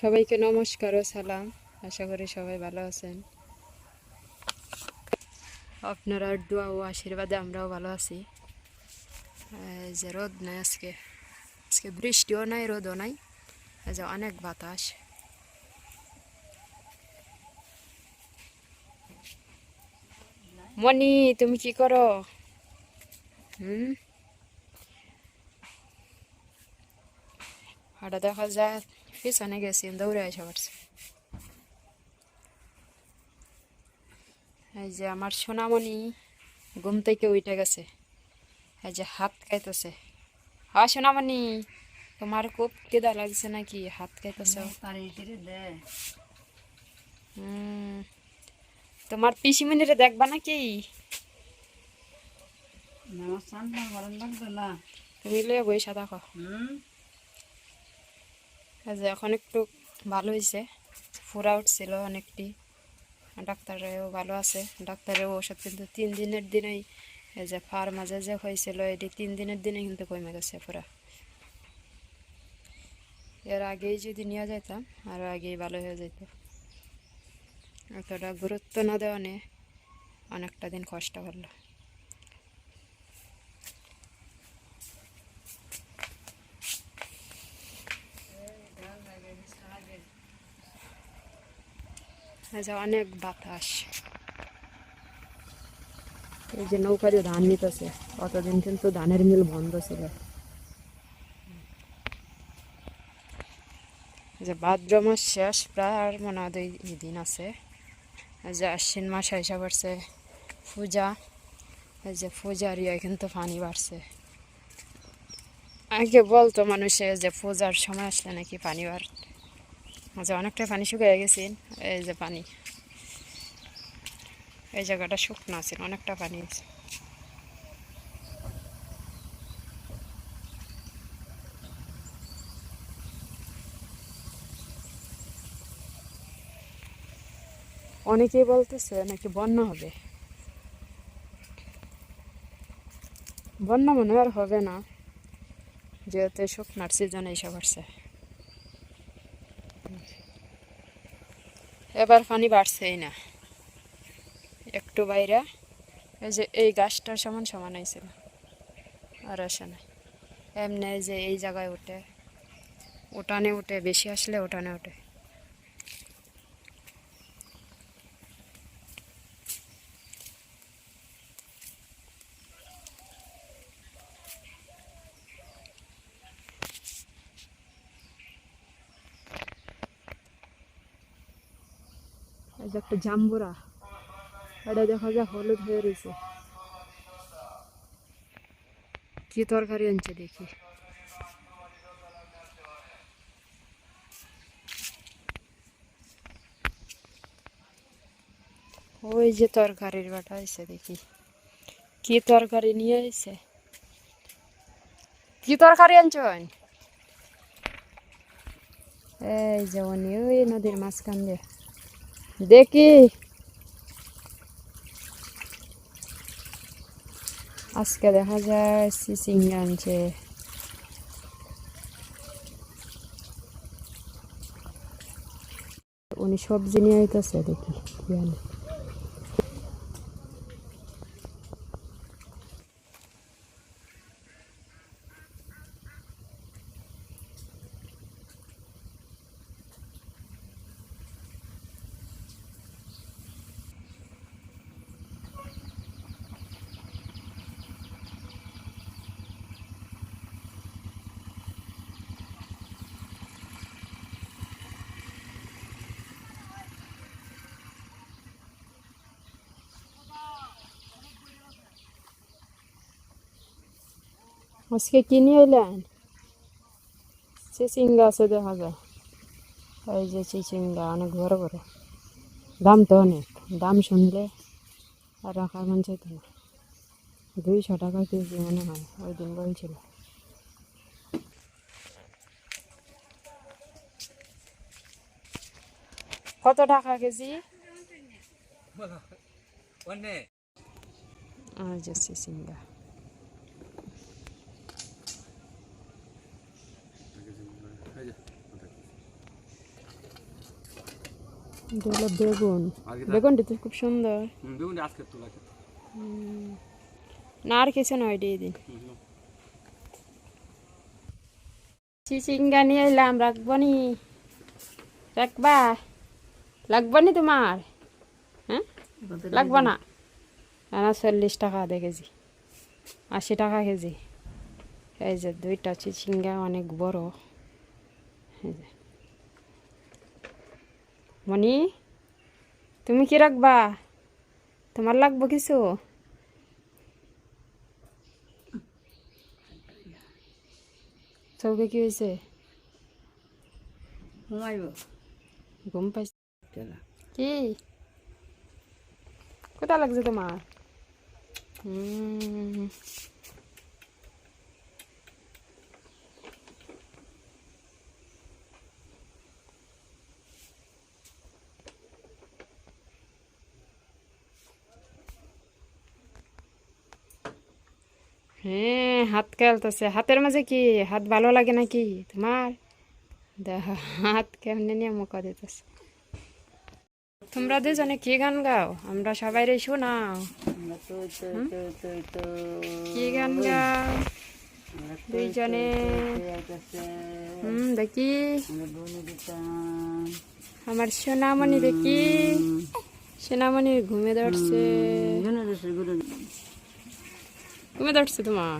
সবাইকে নমস্কার ও সালাম। আশা করি সবাই ভালো আছেন। আপনারা দোয়া ও আশীর্বাদে আমরাও ভালো আছি। যে রোদ নাই আজকে। আজকে বৃষ্টিও নাই, রোদও নাই। যে অনেক বাতাস। মনি তুমি কি করো? হুম? হাটা দেখা যায় পিছনে গেছি দৌড়ে আসা পারছি এই যে আমার সোনামণি ঘুম থেকে উঠে গেছে এই যে হাত খাইতেছে হ্যাঁ সোনামণি তোমার খুব কেদা লাগছে নাকি হাত খাইতেছে হুম তোমার পিসিমণিরে দেখবা নাকি তুমি লয়ে বইসা দেখো এই যে এখন একটু ভালো হয়েছে ফুরা উঠছিল অনেকটি। ডাক্তারেও ভালো আছে। ডাক্তারেও ওষুধ কিন্তু তিন দিনের দিনেই এই যে ফার মাঝে যে হয়েছিল, এটি তিন দিনের দিনে কিন্তু কমে গেছে পুরা এর আগেই যদি নিয়ে যেতাম আরও আগেই ভালো হয়ে যেত এতটা গুরুত্ব না দেওয়া নিয়ে অনেকটা দিন কষ্ট করল যে অনেক বাতাস। এই যে নৌকা দিয়ে ধান নিতেছে অতদিন কিন্তু ধানের মিল বন্ধ ছিল। এই যে ভাদ্র মাস শেষ প্রায় আর মনে হয় দুই দিন আছে। যে আশ্বিন মাস হিসাব বাড়ছে পূজা। এই যে পূজার ইয়ে কিন্তু পানি বাড়ছে। আগে বলতো মানুষে যে পূজার সময় আসলে নাকি পানি বার যে অনেকটা পানি শুকিয়ে গেছে। এই যে পানি। এই জায়গাটা শুকনো আছে, অনেকটা পানি আছে। অনেকেই বলতেছে নাকি বন্যা হবে। বন্যা মনে আর হবে না, যেহেতু শুকনার সিজন এইসব পড়ছে। এবার পানি বাড়ছেই না। একটু বাইরে, এই যে এই গাছটার সমান সমান হয়েছিল আর আসে না। এমনি যে এই জায়গায় উঠে, উঠানে উঠে, বেশি আসলে উঠানে উঠে। একটা জাম্বুরা। এটা দেখা যায় হলুদ হয়ে রয়েছে কি তরকারি আনছে দেখি। ওই যে তরকারির বাটা হয়েছে দেখি। কি তরকারি নিয়ে এসে কি তরকারি আনছেন এই যে উনি, ওই নদীর মাঝখান দিয়ে। দেখি। আজকে দেখা যায় সিসিঙ্গি আনছে। উনি সবজি নিয়ে আইতেছে দেখি কি আজকে কি নিয়ে এলেন? চিচিঙ্গা আছে দেখা যায়। এই যে চিচিঙ্গা অনেক বড় বড়। দাম তো অনেক। দাম শুনলে আর রাখার মন চাইতো না। দুইশো টাকা কেজি মনে হয় ওই দিন বলছিল। কত টাকা কেজি? আর যে চিচিঙ্গা। এটা বেগুন। বেগুনটি তো খুব সুন্দর। হুম, বেগুনটা আজকে তোলা না আর কিছু নয় দিয়ে দিন। চিচিঙ্গা নিয়ে এলাম রাখব নি রাখবা? লাগবো নি তোমার? হ্যাঁ? লাগবো না? না না চল্লিশ টাকা দে কেজি। আশি টাকা কেজি। এই যে দুইটা চিচিঙ্গা অনেক বড়। এই যে। মনি তুমি কি রাখবা? তোমার লাগবো কিছু? চৌকে কি হয়েছে ঘুমাইব। ঘুম পাইছে। কি? কোথা লাগছে তোমার? হুম হ্যাঁ হাত খেলতেছে। হাতের মাঝে কি হাত ভালো লাগে নাকি তোমার? দেখো হাত কেমনে নিয়ে মুখা দিতেছে। তোমরা দুজনে কি গান গাও? আমরা সবাই রে শোনাও। কি গান গাও? দুইজনে। দেখি। আমার সোনামণি দেখি। সোনামণি ঘুমে ধরছে। দেশের ঘুমে তোমার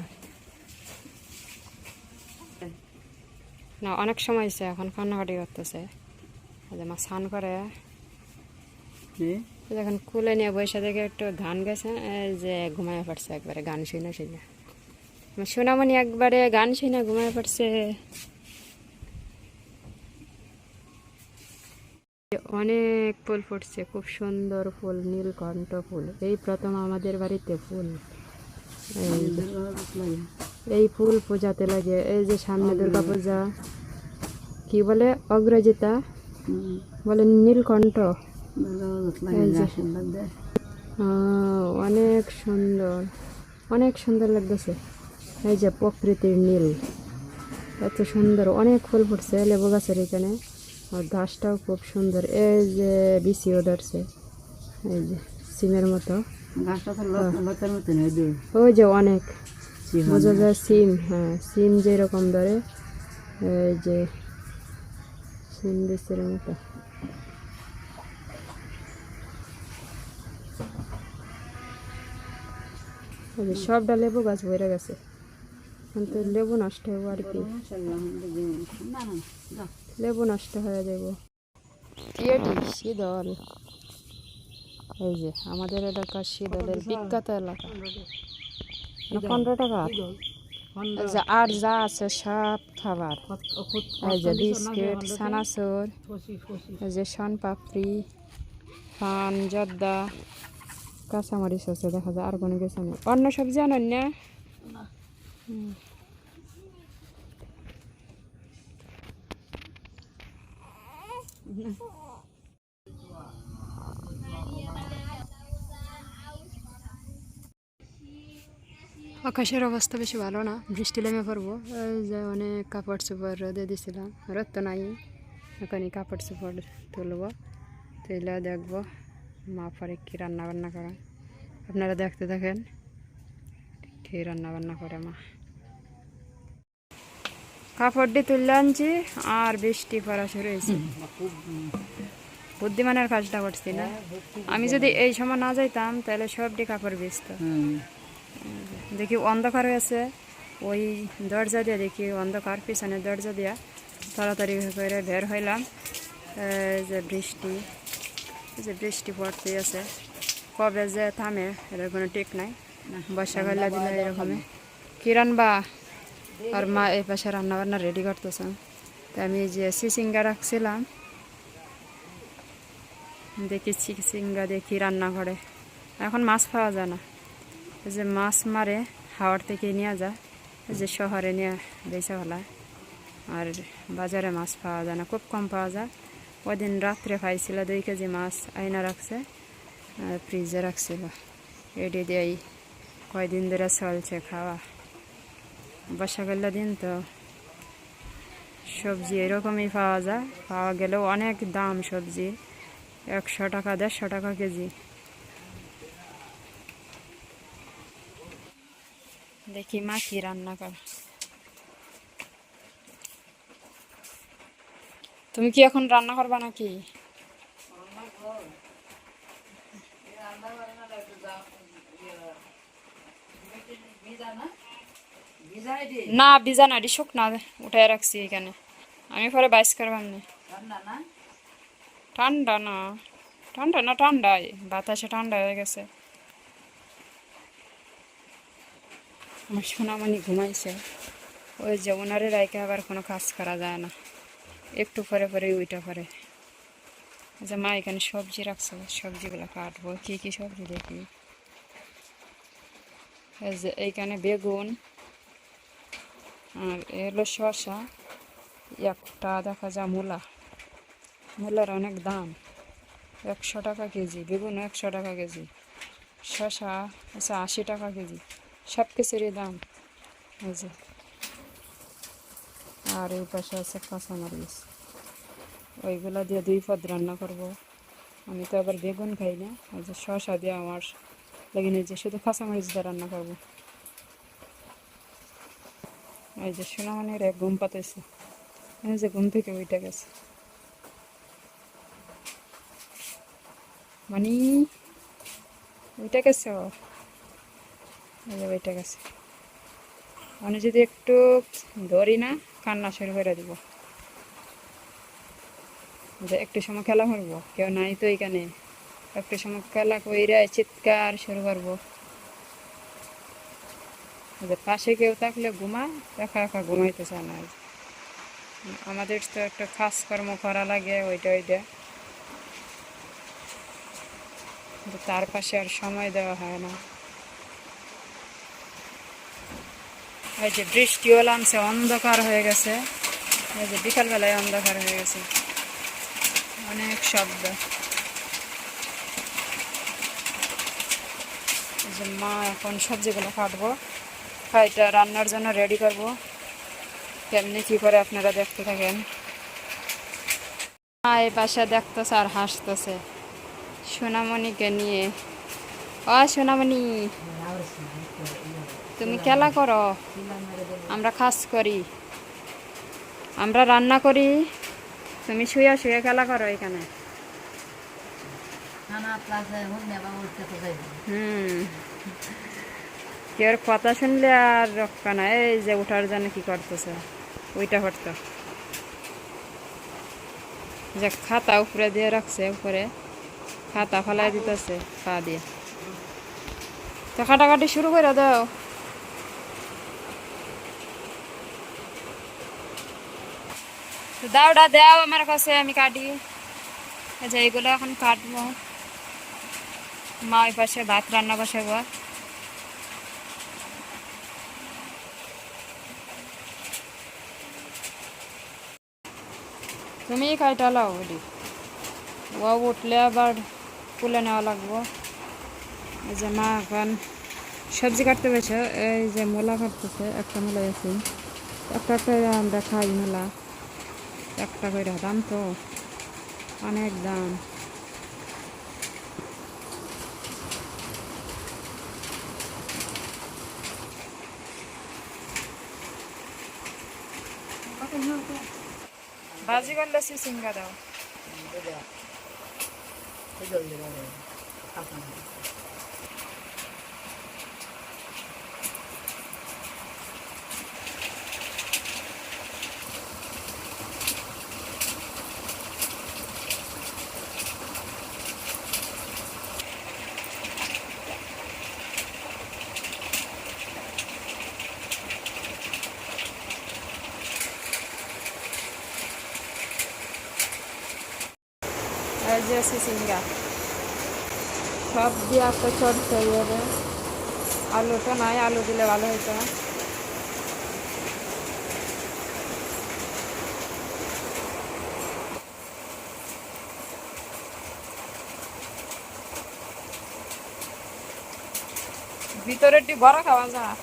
না অনেক সময় হয়েছে এখন কান্নাকাটি করতেছে। মা স্নান করে। যখন কুলে নিয়ে বসে থেকে একটু গান গেছে যে ঘুমায় পড়ছে একবারে গান শুনে শুনে সোনামণি একবারে গান শুনে ঘুমায় পড়ছে। অনেক ফুল ফুটছে খুব সুন্দর ফুল নীলকণ্ঠ ফুল এই প্রথম আমাদের বাড়িতে ফুল। এই ফুল পূজাতে লাগে এই যে সামনে দুর্গা পূজা কি বলে? অগ্রজিতা বলে নীলকণ্ঠ। অনেক সুন্দর অনেক সুন্দর লাগতেছে। এই যে প্রকৃতির নীল এত সুন্দর অনেক ফুল ফুটছে লেবু গাছের এখানে। আর গাছটাও খুব সুন্দর এই যে বিচিও ধরছে এই যে সিমের মতো। ওই যে অনেক। বোঝা যায় সিম হ্যাঁ সিম যেরকম ধরে এই যে সিম বিচের মতো। সবটা লেবু গাছ ভরে গেছে। কিন্তু লেবু নষ্ট হব আর কি। লেবু নষ্ট হয়ে যাব কি শীতল এই যে আমাদের এলাকা শীতলের বিখ্যাত এলাকা। পনেরো টাকা। আর যা আছে সব খাবার। এই যে বিস্কিট সানাসুর এই যে পাপড়ি পান জর্দা কাঁচামরিচ আছে দেখা যায় আর কোনো কিছু নেই। অন্য সবজি আনেন না। আকাশের অবস্থা বেশি ভালো না, বৃষ্টি নেমে পড়ব। যে অনেক কাপড় চোপড় রোদে দিয়েছিলাম রোদ তো নাই। এখানে কাপড় চোপড় তুলবো তুলে দেখব মা পরে কী রান্না বান্না করে। আপনারা দেখতে দেখেন কী রান্না বান্না করে মা। কাপড়টি তুললে আনছি আর বৃষ্টি পড়া শুরু হয়েছে। বুদ্ধিমানের কাজটা করছি না। আমি যদি এই সময় না যাইতাম, তাহলে সবটি কাপড় বেচতো দেখি অন্ধকার হয়েছে ওই দরজা দিয়ে দেখি অন্ধকার পিছনে দরজা দিয়া তাড়াতাড়ি করে বের হইলাম। যে বৃষ্টি যে বৃষ্টি পড়তে আছে। কবে যে থামে এটার কোনো ঠিক নাই। বর্ষাকালে দিলে এরকমই। কি রানবা? আর মা এই পাশে রান্না বান্না রেডি করতেছেন। তো আমি যে সিসিঙ্গা রাখছিলাম। দেখি সিসিঙ্গা দেখি রান্না করে এখন মাছ পাওয়া যায় না। যে মাছ মারে হাওড় থেকে নিয়ে যায় যে শহরে নিয়ে বেচা হলা আর বাজারে মাছ পাওয়া যায় না, খুব কম পাওয়া যায়। ওই দিন রাত্রে পাইছিল দুই কেজি মাছ আইনা রাখছে, আর ফ্রিজে রাখছিল। এডি দিয়েই কয়দিন ধরে চলছে খাওয়া। বর্ষাকালের দিন তো সবজি এরকমই পাওয়া যায়। পাওয়া গেলেও অনেক দাম সবজি, একশো টাকা, দেড়শো টাকা কেজি। দেখি মা কি রান্না করে। তুমি কি এখন রান্না করবা নাকি? না বিজা না ডিশুক না উঠায় রাখছি এখানে। আমি পরে বাইস করবার না? ঠান্ডা না। ঠান্ডা না ঠান্ডাই। বাতাসে ঠান্ডা হয়ে গেছে। আমার সোনামণি ঘুমাইছে। ওই যে ওনারে রাইকে আবার কোনো কাজ করা যায় না। একটু পরে পরে ওইটা পরে যে মা এখানে সবজি রাখছে, সবজিগুলো কাটবো। কি কি সবজি দেখি? যে এইখানে বেগুন, আর এলো শসা, একটা দেখা যায় মূলা। মূলার অনেক দাম। একশো টাকা কেজি বেগুন একশো টাকা কেজি, শসা হচ্ছে আশি টাকা কেজি। সব কিছুরই দাম এই যে। আর এই পাশে আছে কাঁচামরিচ ওইগুলো দিয়ে দুই পদ রান্না করব। আমি তো আবার বেগুন খাই না। এই যে শসা দিয়ে আমার লেগে নিয়ে যে শুধু কাঁচামরিচ দিয়ে রান্না করব। এই যে সোনামণির এক ঘুম পাতেছে। এই যে ঘুম থেকে ওইটা গেছে। মানে ওইটা গেছে যে গেছে। যদি একটু ধরি না, কান্না শুরু করে দিব। একটু সময় খেলা করব, কেউ নাই তো এখানে। একটু সময় খেলা কইরা চিৎকার শুরু করব। যে পাশে কেউ থাকলে ঘুমায় একা একা ঘুমাইতে চায় না। আমাদের তো একটা কাজকর্ম করা লাগে ওইটা ওইটা। তার পাশে আর সময় দেওয়া হয় না। এই যে বৃষ্টিও নামছে, অন্ধকার হয়ে গেছে। এই যে বিকালবেলায় অন্ধকার হয়ে গেছে। অনেক শব্দ। যে মা এখন সবজিগুলো কাটবো। এটা রান্নার জন্য রেডি করব। কেমনি কি করে আপনারা দেখতে থাকেন? মা এই পাশে দেখতেছে আর হাসতেছে। সোনামণিকে নিয়ে। ও সোনামণি। তুমি খেলা করো। আমরা কাজ করি। আমরা রান্না করি। তুমি শুয়ে শুয়ে খেলা করো এখানে। হুম। কেউ কথা শুনলে আর রক্ষা না। এই যে ওঠার জন্য কি করতেছে? ওইটা করতো। যে খাতা উপরে দিয়ে রাখছে উপরে। খাতা ফেলাই দিতেছে পা দিয়ে। তো কাটাকাটি শুরু করে দাও। তো দাওটা দাও আমার কাছে, আমি কাটি। আচ্ছা এইগুলো এখন কাটবো। মা ওই পাশে ভাত রান্না বসাবো। তুমি কাইটা লাও ওটি ও উঠলে আবার তুলে নেওয়া লাগবো। এই যে মা এখন সবজি কাটতে পেরেছে এই যে মূলা কাটতেছে, একটা মূলা আছে। একটা একটা আমরা খাই মূলা। একটা করে দাম তো অনেক দাম ভাজি করলে সিঙ্গা দাও এই যে সিঙ্গা সব দিয়ে একটা চট তৈরি হবে আলুটা নাই আলু দিলে ভালো হতো ভিতরে একটু বড় খাওয়া যায়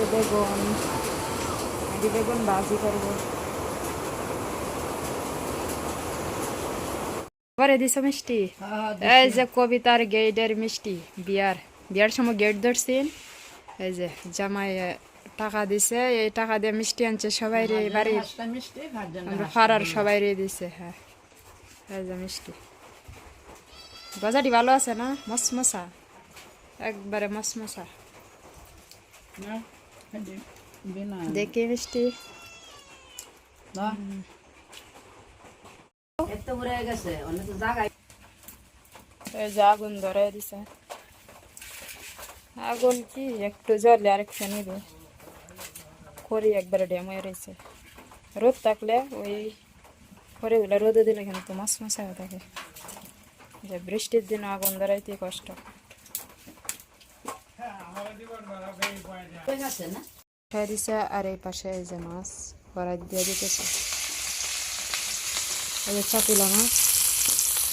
যে বেগুন আগে বেগুন ভাজি করব। মিষ্টি? এই যে কবিতার গেটের মিষ্টি বিয়ার। বিয়ার সময় গেট ধরছেন। এই যে জামাই টাকা দিছে এই টাকা দিয়ে মিষ্টি আনছে সবাই রে বাড়ির। মিষ্টি ফারার সবাই রে দিছে হ্যাঁ। এই যে মিষ্টি। গজাটি ভালো আছে না? মসমসা একবারে মসমসা না? দেখি মিষ্টি। আগুন ধরে দিছে। আগুন কি? একটু জ্বলে আরেকটু নিবে। করি একবারে ড্যাম হয়ে রয়েছে। রোদ থাকলে ওই খড়িগুলো রোদে দিলে কিন্তু মাছ মাছ হয়ে থাকে যে বৃষ্টির দিন আগুন ধরাইতে কষ্ট। উঠাই আর এই পাশে এই যে মাছ কড়াই দিয়ে দিতেছে এই যে মাছ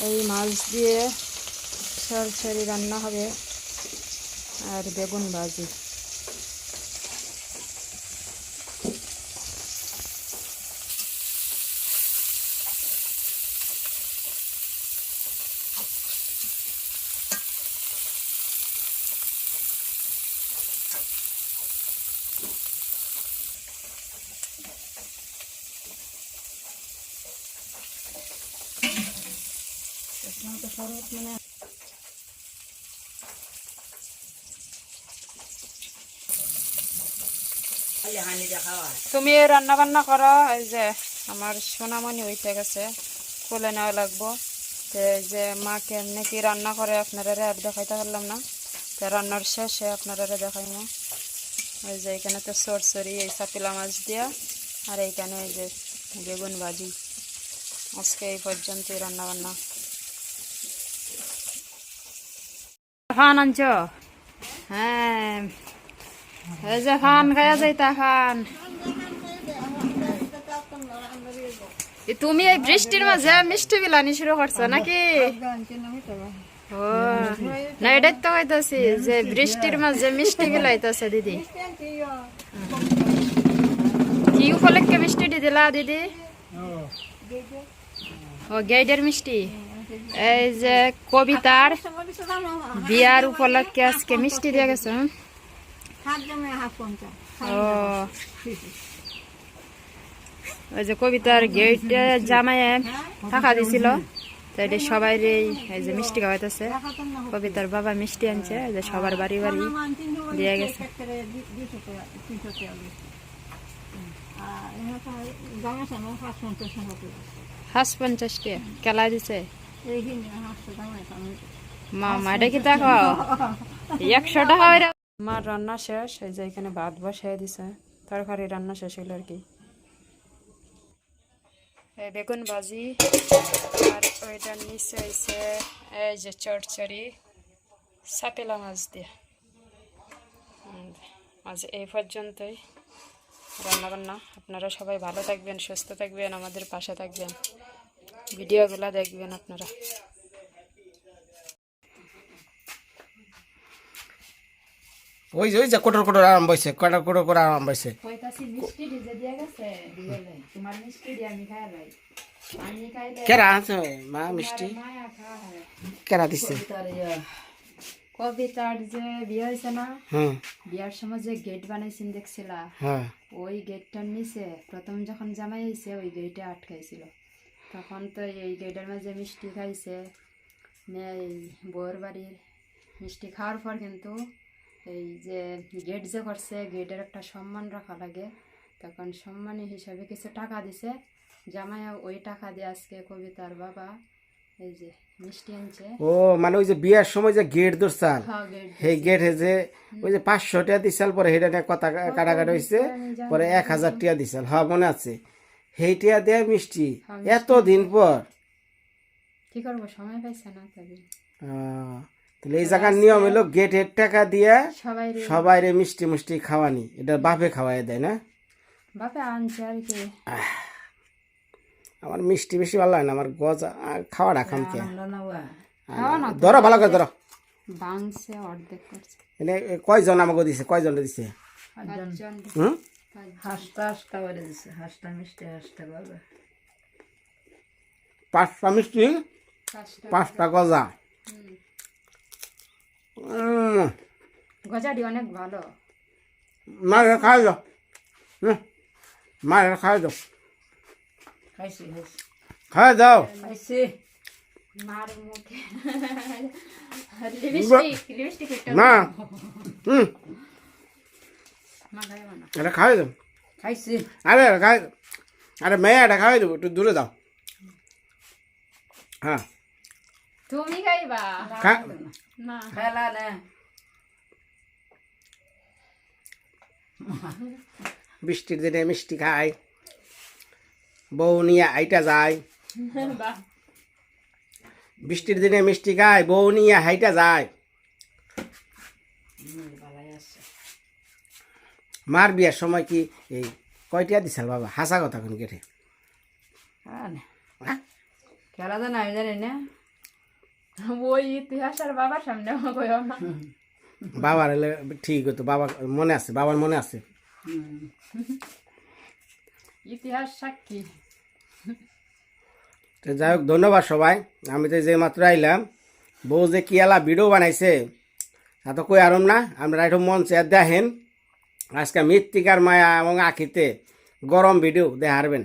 এই মাছ দিয়ে সরসরি রান্না হবে আর বেগুন ভাজি খালি হানি দেখা হয় তুমি রান্না বান্না করো এই যে আমার সোনামণি হইতে গেছে কোলে নেওয়া লাগবো। তো যে মা কেমনে কি রান্না করে আপনারা আর দেখাইতে পারলাম না। তো রান্নার শেষে আপনারা দেখাইমো। ওই যে এখানে তো সরসরি এই সাপিলা মাছ দিয়া আর এইখানে এই যে বেগুন ভাজি। আজকে এই পর্যন্তই রান্না বান্না খান আনছ? হ্যাঁ। এই যে খান খাইয়া যাইতা খান তুমি এই বৃষ্টির মাঝে মিষ্টি বিলানি শুরু করছ নাকি? যে বৃষ্টির মাঝে মিষ্টি বিলাইতেছে দিদি। কি উপলক্ষে মিষ্টি দিলা দিদি? ও, গেইডের মিষ্টি। এই যে কবিতার বিয়ার উপলক্ষে আজকে মিষ্টি দিয়ে গেছে ও। ওই যে কবিতার গেট জামাইয়ে টাকা দিছিল। তো এটা সবাই এই যে মিষ্টি খাওয়াইতেছে। কবিতার বাবা মিষ্টি আনছে এই যে সবার বাড়ি বাড়ি দিয়ে গেছে। হাঁস পঞ্চাশটি কেলা দিছে? মামা এটা কি দেখো একশো টাকা আমার রান্না শেষ, এই যে এখানে ভাত বসাই দিছে, তরকারি রান্না শেষ হইল আর কি। বেগুন ভাজি, আর ওইটার নিচে হয়েছে এই যে চড়চড়ি, সাপেলা মাছ দিয়ে। আজ এই পর্যন্তই রান্না বান্না আপনারা সবাই ভালো থাকবেন, সুস্থ থাকবেন, আমাদের পাশে থাকবেন। ভিডিওগুলো দেখবেন আপনারা। ওই যে ওই যে কোটর কোটর আরাম বইছে কোটর কোটর করে আরাম বইছে। কেরা আছে মা মিষ্টি? হয়। কেরা দিছে? কবিতার যে বিয়ে হয়েছে না বিয়ার সময় যে গেট বানাইছেন দেখছিলা? হ্যাঁ। ওই গেটটার নিচে প্রথম যখন জামাই হয়েছে ওই গেটে আটকাইছিল। তখন তো এই গেটের মাঝে মিষ্টি খাইছে বউর বাড়ির মিষ্টি খাওয়ার পর কিন্তু এই যে গেট যে করছে গেটের একটা সম্মান রাখা লাগে। তখন সম্মানী হিসাবে কিছু টাকা দিছে। জামাই ওই টাকা দিয়ে আজকে কবিতার বাবা এই যে মিষ্টি আনছে। ও মানে ওই যে বিয়ার সময় যে গেট হ্যাঁ গেট যে ওই যে পাঁচশো টাকা দিছাল পরে সেটা নিয়ে কথা কাটাকাটি হয়েছে পরে এক হাজার টাকা দিছাল হ্যাঁ মনে আছে। সেই টাকা দেয় মিষ্টি। এত দিন পর। কি করব সময় পাইছে না তবে। তাহলে এই জায়গার নিয়ম হলো গেটের টাকা দিয়ে সবাই রে সবাই রে মিষ্টি মিষ্টি খাওয়ানি। এটা বাপে খাওয়াই দেয় না? বাপে আনছে আর কি। আমার মিষ্টি বেশি ভালো লাগে না আমার গজা আর খাওয়া রাখাম কে ধরো ভালো করে ধরো। বাংছে অর্ধেক করছে। এনে কয়জন আমাকে দিছে? কয়জন দিছে? হুম? হাঁসটা হাঁসটা করে দিছে। হাঁসটা মিষ্টি হাঁসটা করবে পাঁচটা মিষ্টি পাঁচটা গজা। গজাটি অনেক ভালো। মারে খাই দাও। হুম, মারে খাই দাও। খাইছি খাই দাও। খাইছি। মার মুখে। লিপস্টিক লিপস্টিক হুম মা না। এটা খাই দাও। খাইছি। আরে খাই আরে মেয়ে এটা খাই দেবো একটু দূরে দাও। হ্যাঁ। তুমি খাইবা। না। খেলা না। বৃষ্টির দিনে মিষ্টি খায়। বউ নিয়ে হাইটা যায়। বৃষ্টির দিনে মিষ্টি খায় বউ নিয়ে হাইটা যায়। মার বিয়ার সময় কি এই কয়টিয়া দিছাল বাবা? হাসা কথা কোন হ্যাঁ খেলা তো নাই জানি না। ওই ইতিহাস আর বাবার সামনে কইও না বাবার এলে ঠিক হতো বাবা মনে আছে বাবার মনে আছে। ইতিহাস সাক্ষী। তো যাই হোক ধন্যবাদ সবাই। আমি তো যে মাত্র আইলাম বউ যে কি এলা ভিডিও বানাইছে তা তো কই আরম না আমরা একটু মঞ্চে দেখেন। আজকে মৃত্তিকার মায়া এবং আখিতে গরম ভিডিও দেখারবেন।